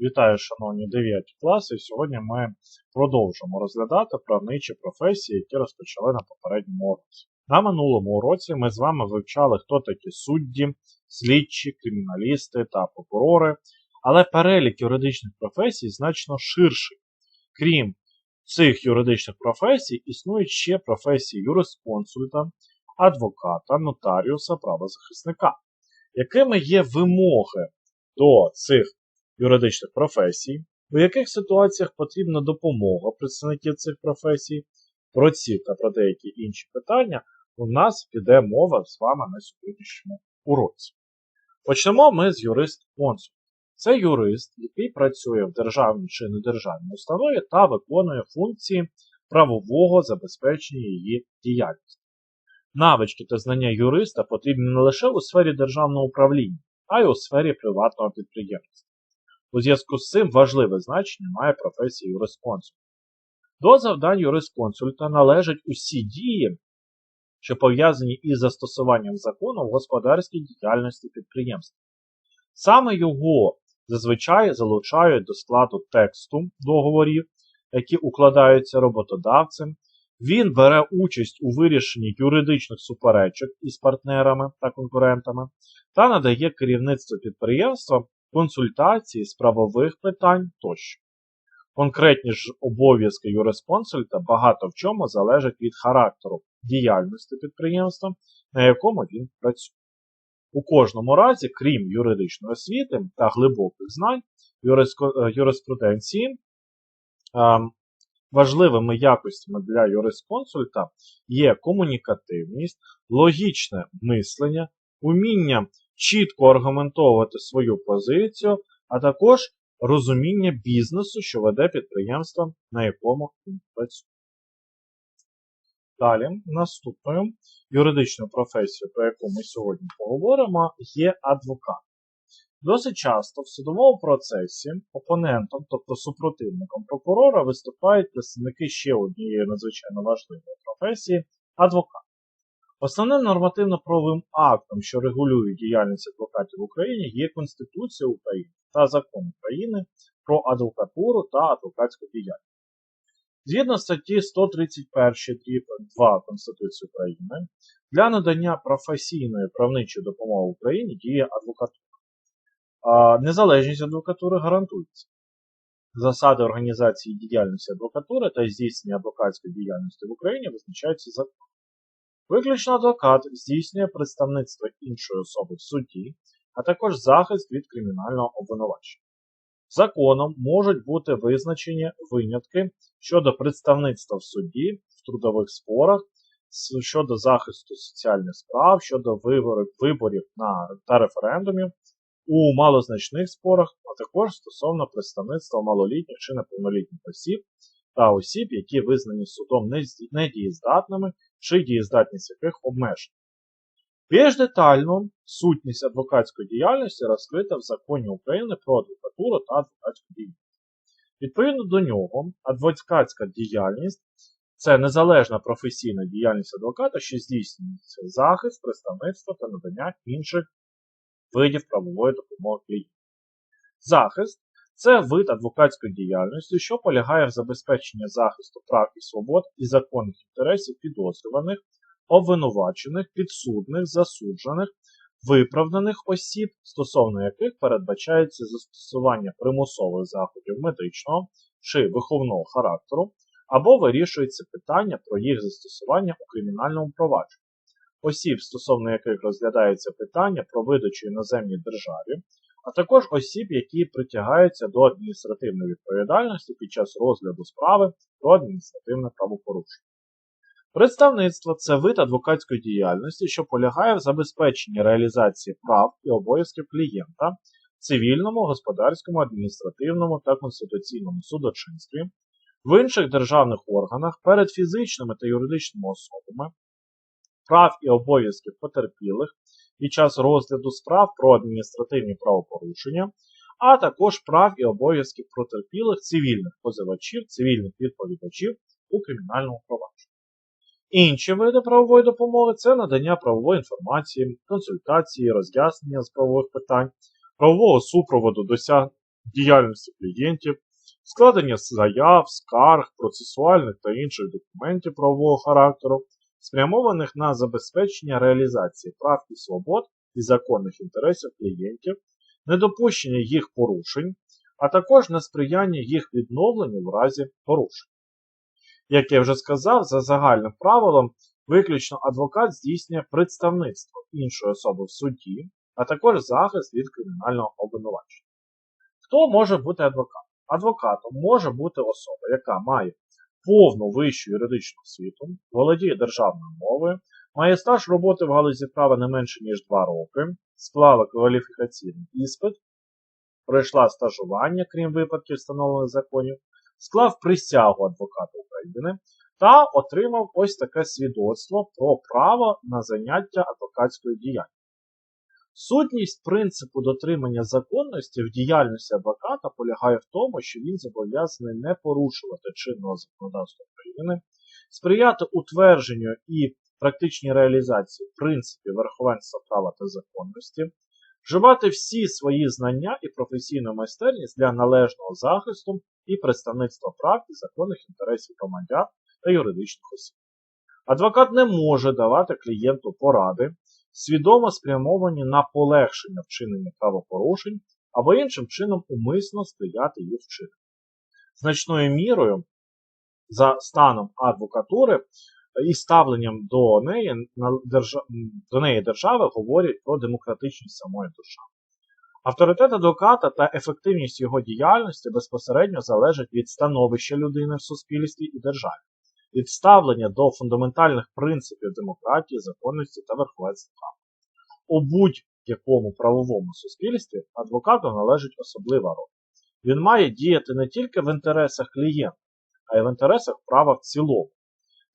Вітаю, шановні 9 класи. Сьогодні ми продовжимо розглядати правничі професії, які розпочали на попередньому уроці. На минулому уроці ми з вами вивчали, хто такі судді, слідчі, криміналісти та прокурори, але перелік юридичних професій значно ширший. Крім цих юридичних професій, існують ще професії юрисконсульта, адвоката, нотаріуса, правозахисника. Якими є вимоги до цих юридичних професій, у яких ситуаціях потрібна допомога представників цих професій, про ці та про деякі інші питання у нас піде мова з вами на сьогоднішньому уроці. Почнемо ми з юрист-консульта. Це юрист, який працює в державній чи недержавній установі та виконує функції правового забезпечення її діяльності. Навички та знання юриста потрібні не лише у сфері державного управління, а й у сфері приватного підприємства. У зв'язку з цим важливе значення має професія юрисконсульта. До завдань юрисконсульта належать усі дії, що пов'язані із застосуванням закону в господарській діяльності підприємства. Саме його зазвичай залучають до складу тексту договорів, які укладаються роботодавцем. Він бере участь у вирішенні юридичних суперечок із партнерами та конкурентами та надає керівництву підприємства консультації з правових питань тощо. Конкретні ж обов'язки юрисконсульта багато в чому залежать від характеру діяльності підприємства, на якому він працює. У кожному разі, крім юридичної освіти та глибоких знань юриспруденції, важливими якостями для юрисконсульта є комунікативність, логічне мислення, уміння чітко аргументовувати свою позицію, а також розуміння бізнесу, що веде підприємство, на якому він працює. Далі, наступною юридичною професією, про яку ми сьогодні поговоримо, є адвокат. Досить часто в судовому процесі опонентом, тобто супротивником прокурора, виступають представники ще однієї надзвичайно важливої професії адвокат. Основним нормативно-правовим актом, що регулює діяльність адвокатів в Україні, є Конституція України та Закон України про адвокатуру та адвокатську діяльність. Згідно статті 131 2 Конституції України, для надання професійної правничої допомоги Україні діє адвокатура. Незалежність адвокатури гарантується. Засади організації діяльності адвокатури та здійснення адвокатської діяльності в Україні визначаються законом. Виключно адвокат здійснює представництво іншої особи в суді, а також захист від кримінального обвинувачення. Законом можуть бути визначені винятки щодо представництва в суді, в трудових спорах, щодо захисту соціальних справ, щодо виборів на, та референдумів у малозначних спорах, а також стосовно представництва малолітніх чи неповнолітніх осіб та осіб, які визнані судом недієздатними чи дієздатність яких обмежена. Більш детально сутність адвокатської діяльності розкрита в законі України про адвокатуру та адвокатську діяльність. Відповідно до нього, адвокатська діяльність це незалежна професійна діяльність адвоката, що здійснюється захист, представництво та надання інших видів правової допомоги клієнту. Захист це вид адвокатської діяльності, що полягає в забезпеченні захисту прав і свобод і законних інтересів підозрюваних, обвинувачених, підсудних, засуджених, виправданих осіб, стосовно яких передбачається застосування примусових заходів медичного чи виховного характеру, або вирішується питання про їх застосування у кримінальному провадженні. Осіб, стосовно яких розглядається питання про видачу іноземній державі, а також осіб, які притягаються до адміністративної відповідальності під час розгляду справи про адміністративне правопорушення. Представництво це вид адвокатської діяльності, що полягає в забезпеченні реалізації прав і обов'язків клієнта в цивільному, господарському, адміністративному та конституційному судочинстві, в інших державних органах перед фізичними та юридичними особами, прав і обов'язків потерпілих під час розгляду справ про адміністративні правопорушення, а також прав і обов'язків потерпілих цивільних позивачів, цивільних відповідачів у кримінальному провадженні. Інші види правової допомоги це надання правової інформації, консультації, роз'яснення з правових питань, правового супроводу діяльності клієнтів, складення заяв, скарг, процесуальних та інших документів правового характеру, спрямованих на забезпечення реалізації прав і свобод і законних інтересів клієнтів, недопущення їх порушень, а також на сприяння їх відновленню в разі порушень. Як я вже сказав, за загальним правилом, виключно адвокат здійснює представництво іншої особи в суді, а також захист від кримінального обвинувачення. Хто може бути адвокатом? Адвокатом може бути особа, яка має повну вищу юридичну освіту, володіє державною мовою, має стаж роботи в галузі права не менше, ніж 2 роки, склала кваліфікаційний іспит, пройшла стажування, крім випадків встановлених законів, склав присягу адвоката України та отримав ось таке свідоцтво про право на заняття адвокатською діяльністю. Сутність принципу дотримання законності в діяльності адвоката полягає в тому, що він зобов'язаний не порушувати чинного законодавства України, сприяти утвердженню і практичній реалізації принципів верховенства права та законності, вживати всі свої знання і професійну майстерність для належного захисту і представництва прав і законних інтересів громадян та юридичних осіб. Адвокат не може давати клієнту поради, свідомо спрямовані на полегшення вчинення правопорушень або іншим чином умисно сприяти їх вчиненню. Значною мірою за станом адвокатури і ставленням до неї, до неї держави говорять про демократичність самої держави. Авторитет адвоката та ефективність його діяльності безпосередньо залежать від становища людини в суспільстві і державі, від ставлення до фундаментальних принципів демократії, законності та верховенства права. У будь-якому правовому суспільстві адвокату належить особлива роль. Він має діяти не тільки в інтересах клієнта, а й в інтересах права в цілому.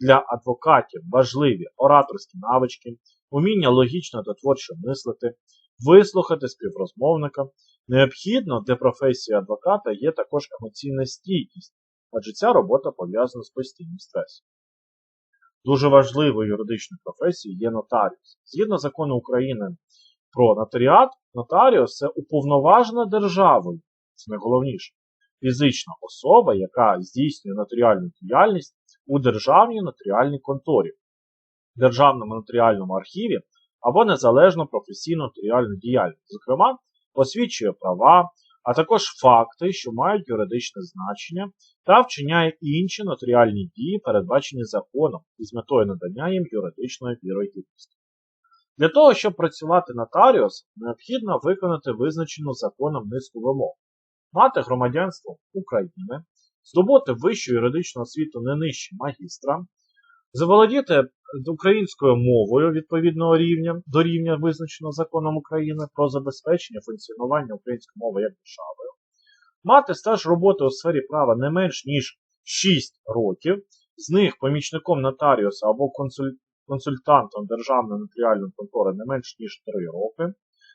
Для адвокатів важливі ораторські навички, уміння логічно та творчо мислити, вислухати співрозмовника. Необхідно для професії адвоката є також емоційна стійкість, адже ця робота пов'язана з постійним стресом. Дуже важливою юридичною професією є нотаріус. Згідно закону України про нотаріат, нотаріус це уповноважена державою, це найголовніше, фізична особа, яка здійснює нотаріальну діяльність у державній нотаріальній конторі, Державному нотаріальному архіві або незалежно професійну нотаріальну діяльність. Зокрема, посвідчує права, а також факти, що мають юридичне значення, та вчиняє інші нотаріальні дії, передбачені законом, із метою надання їм юридичної вірогідності. Для того, щоб працювати нотаріус, необхідно виконати визначену законом низку вимог, мати громадянство України, здобути вищу юридичну освіту не нижче магістра, заволодіти українською мовою відповідного рівня до рівня, визначеного законом України про забезпечення функціонування української мови як державою, мати стаж роботи у сфері права не менш ніж 6 років, з них помічником нотаріуса або консультантом Державної нотаріальної контори не менш ніж 3 роки,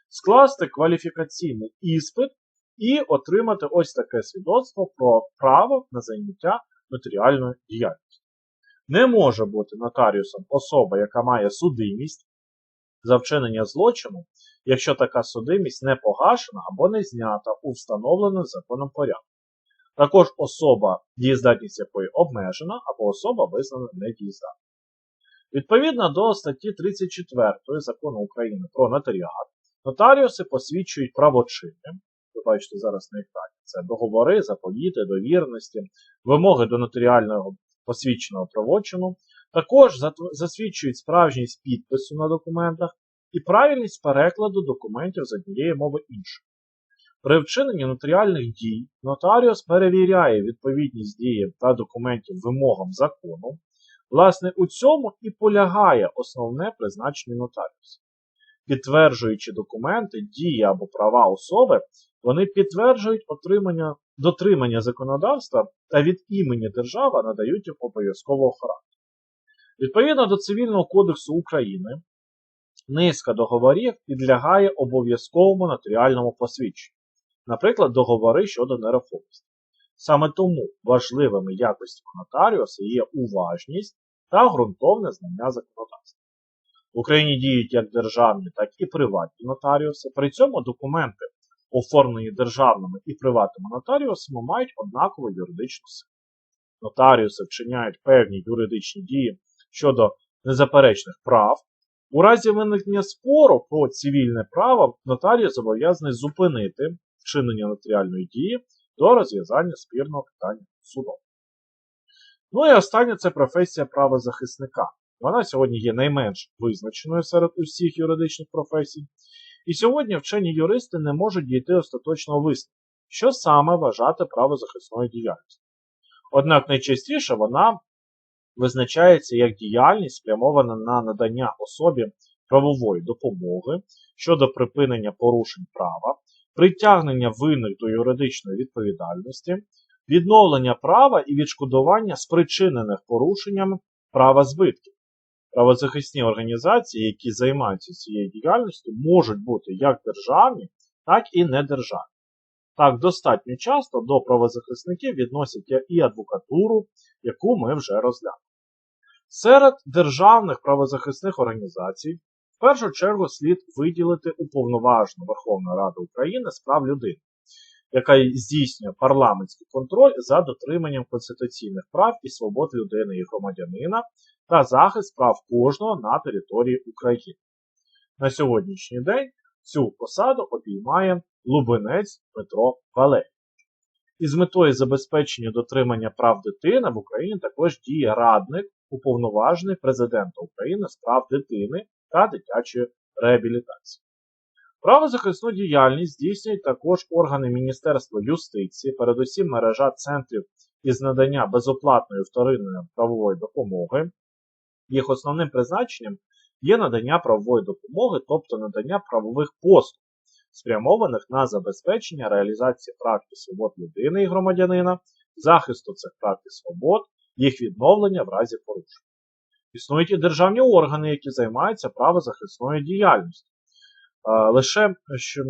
скласти кваліфікаційний іспит і отримати ось таке свідоцтво про право на заняття нотаріальною діяльністю. Не може бути нотаріусом особа, яка має судимість за вчинення злочину, якщо така судимість не погашена або не знята у встановленому законом порядку. Також особа, дієздатність якої обмежена, або особа визнана недієздатною. Відповідно до статті 34 закону України про нотаріат, нотаріуси посвідчують правочинням, ви бачите зараз на екрані, це договори, заповіти, довірності, вимоги до нотаріального посвідченого правочину, також засвідчують справжність підпису на документах і правильність перекладу документів з однієї мови іншої. При вчиненні нотаріальних дій нотаріус перевіряє відповідність дії та документів вимогам закону. Власне, у цьому і полягає основне призначення нотаріуса. Підтверджуючи документи, дії або права особи, вони підтверджують отримання, дотримання законодавства та від імені держави надають їм обов'язкового характеру. Відповідно до Цивільного кодексу України, низка договорів підлягає обов'язковому нотаріальному посвідченню, наприклад, договори щодо нерухомості. Саме тому важливими якостями нотаріуса є уважність та ґрунтовне знання законодавства. В Україні діють як державні, так і приватні нотаріуси. При цьому документи оформлені державними і приватними нотаріусами, мають однакову юридичну силу. Нотаріуси вчиняють певні юридичні дії щодо незаперечних прав. У разі виникнення спору про цивільне право нотаріус зобов'язаний зупинити вчинення нотаріальної дії до розв'язання спірного питання судом. Ну і останнє це професія правозахисника. Вона сьогодні є найменш визначеною серед усіх юридичних професій. І сьогодні вчені юристи не можуть дійти остаточного висновку, що саме вважати правозахисною діяльністю. Однак найчастіше вона визначається як діяльність, спрямована на надання особі правової допомоги щодо припинення порушень права, притягнення винних до юридичної відповідальності, відновлення права і відшкодування спричинених порушенням права збитків. Правозахисні організації, які займаються цією діяльністю, можуть бути як державні, так і недержавні. Так, достатньо часто до правозахисників відносять і адвокатуру, яку ми вже розглянули. Серед державних правозахисних організацій в першу чергу слід виділити уповноважену Верховної Ради України з прав людини, яка здійснює парламентський контроль за дотриманням конституційних прав і свобод людини і громадянина та захист прав кожного на території України. На сьогоднішній день цю посаду обіймає Лубенець Петро Валерійович. І з метою забезпечення дотримання прав дитини в Україні також діє радник, уповноважений президента України з прав дитини та дитячої реабілітації. Правозахисну діяльність здійснюють також органи Міністерства юстиції, передусім мережа центрів із надання безоплатної вторинної правової допомоги. Їх основним призначенням є надання правової допомоги, тобто надання правових послуг, спрямованих на забезпечення реалізації прав свобод людини і громадянина, захисту цих прав свобод, їх відновлення в разі порушень. Існують і державні органи, які займаються правозахисною діяльністю. Лише що,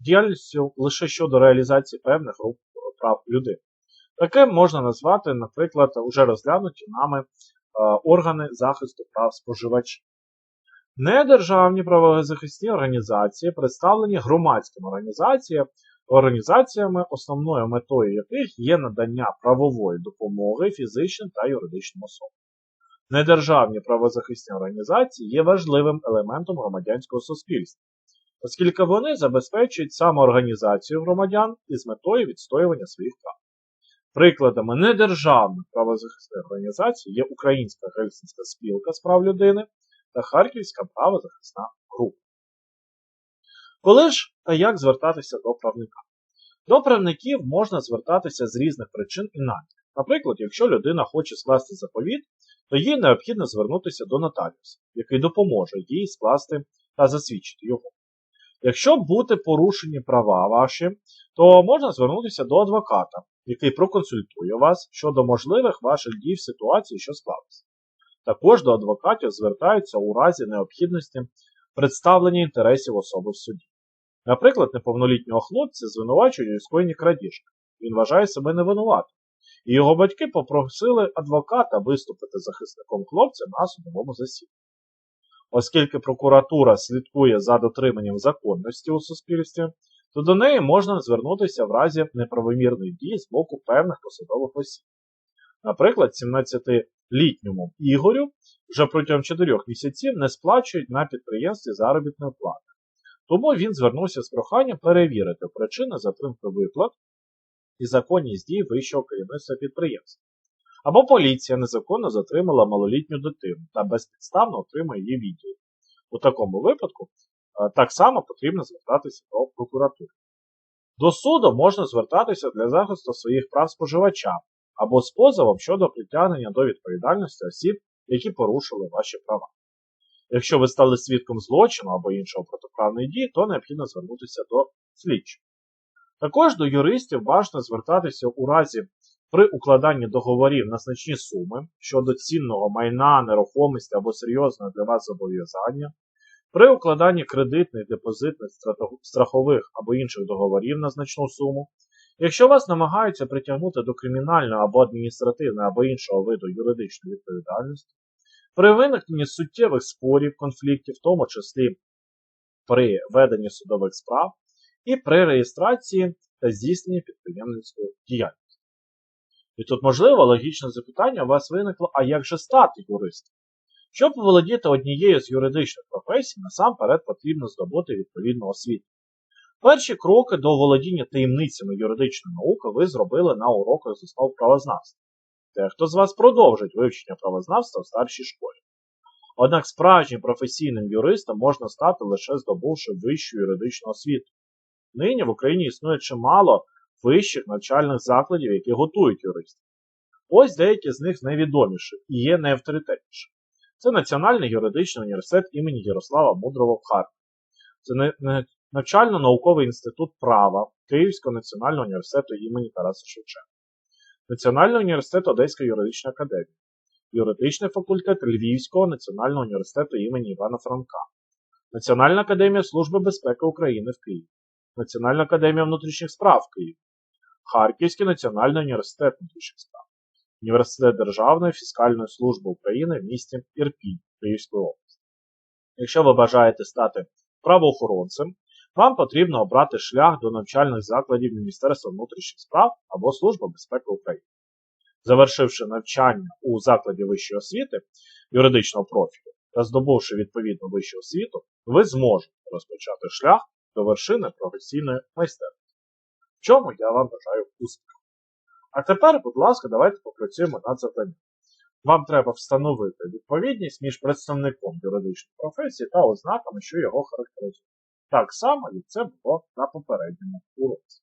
діяльністю лише щодо реалізації певних груп прав людини. Таке можна назвати, наприклад, уже розглянуті нами органи захисту прав споживачів. Недержавні правозахисні організації представлені громадськими організаціями, організаціями, основною метою яких є надання правової допомоги фізичним та юридичним особам. Недержавні правозахисні організації є важливим елементом громадянського суспільства, оскільки вони забезпечують самоорганізацію громадян із метою відстоювання своїх прав. Прикладами недержавних правозахисних організацій є Українська Гельсінська спілка з прав людини та Харківська правозахисна група. Коли ж та як звертатися до правника? До правників можна звертатися з різних причин і намірів. Наприклад, якщо людина хоче скласти заповіт, то їй необхідно звернутися до нотаріуса, який допоможе їй скласти та засвідчити його. Якщо бути порушені права ваші, то можна звернутися до адвоката, який проконсультує вас щодо можливих ваших дій в ситуації, що склалися. Також до адвокатів звертаються у разі необхідності представлення інтересів особи в суді. Наприклад, неповнолітнього хлопця звинувачують у скоєнні крадіжки. Він вважає себе невинуватим. І його батьки попросили адвоката виступити захисником хлопця на судовому засіданні. Оскільки прокуратура слідкує за дотриманням законності у суспільстві, то до неї можна звернутися в разі неправомірної дії з боку певних посадових осіб. Наприклад, 17-літньому Ігорю вже протягом 4 місяців не сплачують на підприємстві заробітної плати. Тому він звернувся з проханням перевірити причини затримки виплат і законність дій вищого керівництва підприємства. Або поліція незаконно затримала малолітню дитину та безпідставно отримує її відділ. У такому випадку так само потрібно звертатися до прокуратури. До суду можна звертатися для захисту своїх прав споживача або з позовом щодо притягнення до відповідальності осіб, які порушили ваші права. Якщо ви стали свідком злочину або іншого протиправної дії, то необхідно звернутися до слідчого. Також до юристів бажано звертатися у разі при укладанні договорів на значні суми щодо цінного майна, нерухомості або серйозного для вас зобов'язання, при укладанні кредитних, депозитних, страхових або інших договорів на значну суму, якщо вас намагаються притягнути до кримінального або адміністративного або іншого виду юридичної відповідальності, при виникненні суттєвих спорів, конфліктів, в тому числі при веденні судових справ, і при реєстрації та здійсненні підприємницької діяльності. І тут, можливо, логічне запитання у вас виникло, а як же стати юристом? Щоб володіти однією з юридичних професій, насамперед потрібно здобути відповідну освіту. Перші кроки до володіння таємницями юридичної науки ви зробили на уроках з основ правознавства. Дехто з вас продовжить вивчення правознавства в старшій школі. Однак справжнім професійним юристом можна стати лише здобувши вищу юридичну освіту. Нині в Україні існує чимало вищих навчальних закладів, які готують юристів. Ось деякі з них найвідоміші і є найавторитетніші. Це Національний юридичний університет імені Ярослава Мудрого в Харкові. Це навчально-науковий інститут права Київського національного університету імені Тараса Шевченка, Національний університет Одеської юридичної академії, Юридичний факультет Львівського національного університету імені Івана Франка, Національна академія Служби безпеки України в Києві, Національна академія внутрішніх справ в Києві, Харківський національний університет внутрішніх справ, Університет Державної фіскальної служби України в місті Ірпінь Київської області. Якщо ви бажаєте стати правоохоронцем, вам потрібно обрати шлях до навчальних закладів Міністерства внутрішніх справ або Служби безпеки України. Завершивши навчання у закладі вищої освіти юридичного профілю та здобувши відповідну вищу освіту, ви зможете розпочати шлях до вершини професійної майстерності. В чому я вам бажаю успіху. А тепер, будь ласка, давайте попрацюємо над завданням. Вам треба встановити відповідність між представником юридичної професії та ознаками, що його характеризують. Так само, як це було на попередньому уроці.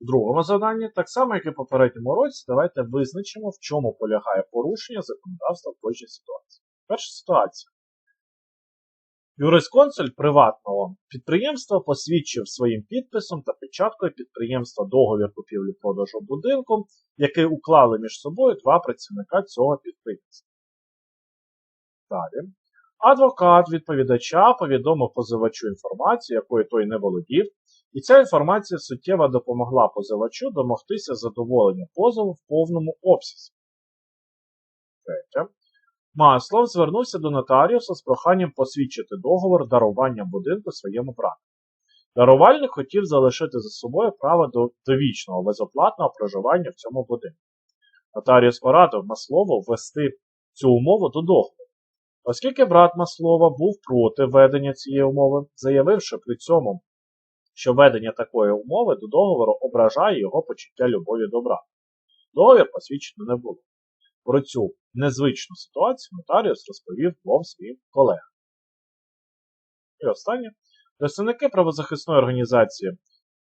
В другому заданні, так само, як і в попередньому уроці, давайте визначимо, в чому полягає порушення законодавства в кожній ситуації. Перша ситуація. Юрисконсуль приватного підприємства посвідчив своїм підписом та печаткою підприємства договір купівлі-продажу будинку, який уклали між собою два працівника цього підприємства. Далі. Адвокат відповідача повідомив позивачу інформацію, якою той не володів, і ця інформація суттєво допомогла позивачу домогтися задоволення позову в повному обсязі. Третє. Маслов звернувся до нотаріуса з проханням посвідчити договор дарування будинку своєму брату. Дарувальник хотів залишити за собою право до довічного безоплатного проживання в цьому будинку. Нотаріус порадив Маслову ввести цю умову до договору. Оскільки брат Маслова був проти ведення цієї умови, заявивши при цьому, що ведення такої умови до договору ображає його почуття любові до брата. Договір посвідчено не було. Про цю незвичну ситуацію нотаріус розповів двом своїм колегам. І останнє. Представники правозахисної організації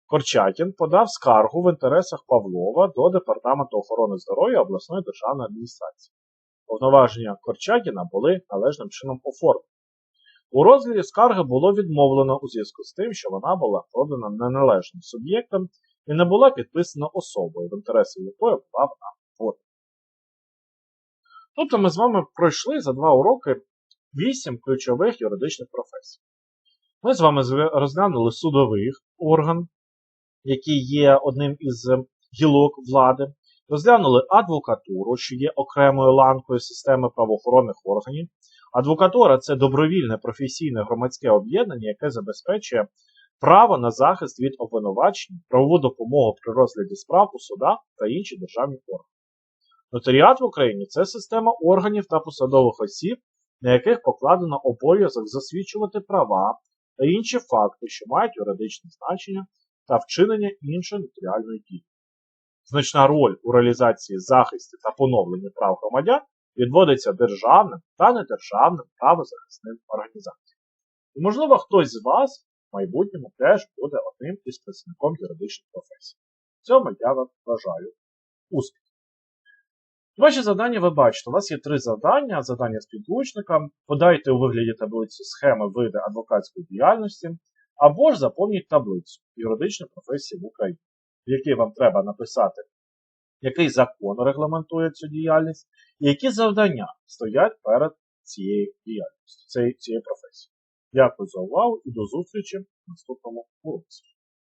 Корчатін подав скаргу в інтересах Павлова до Департаменту охорони здоров'я обласної державної адміністрації. Повноваження Корчатіна були належним чином оформлені. У розгляді скарги було відмовлено у зв'язку з тим, що вона була подана неналежним суб'єктом і не була підписана особою, в інтересі якої була вона подана. Тобто ми з вами пройшли за два уроки вісім ключових юридичних професій. Ми з вами розглянули судовий орган, який є одним із гілок влади. Розглянули адвокатуру, що є окремою ланкою системи правоохоронних органів. Адвокатура це добровільне професійне громадське об'єднання, яке забезпечує право на захист від обвинувачень, правову допомогу при розгляді справ у судах та інші державні органи. Нотаріат в Україні це система органів та посадових осіб, на яких покладено обов'язок засвідчувати права та інші факти, що мають юридичне значення та вчинення іншої нотаріальної дії. Значна роль у реалізації захисту та поновленні прав громадян відводиться державним та недержавним правозахисним організаціям. І, можливо, хтось з вас в майбутньому теж буде одним із представником юридичних професій. В цьому я вам бажаю успіху. Ваші завдання ви бачите, у вас є три завдання: завдання з підручника, подайте у вигляді таблиці схеми види адвокатської діяльності, або ж заповніть таблицю юридичної професії в Україні, в якій вам треба написати, який закон регламентує цю діяльність, і які завдання стоять перед цією діяльністю, цією професією. Дякую за увагу і до зустрічі в наступному уроці.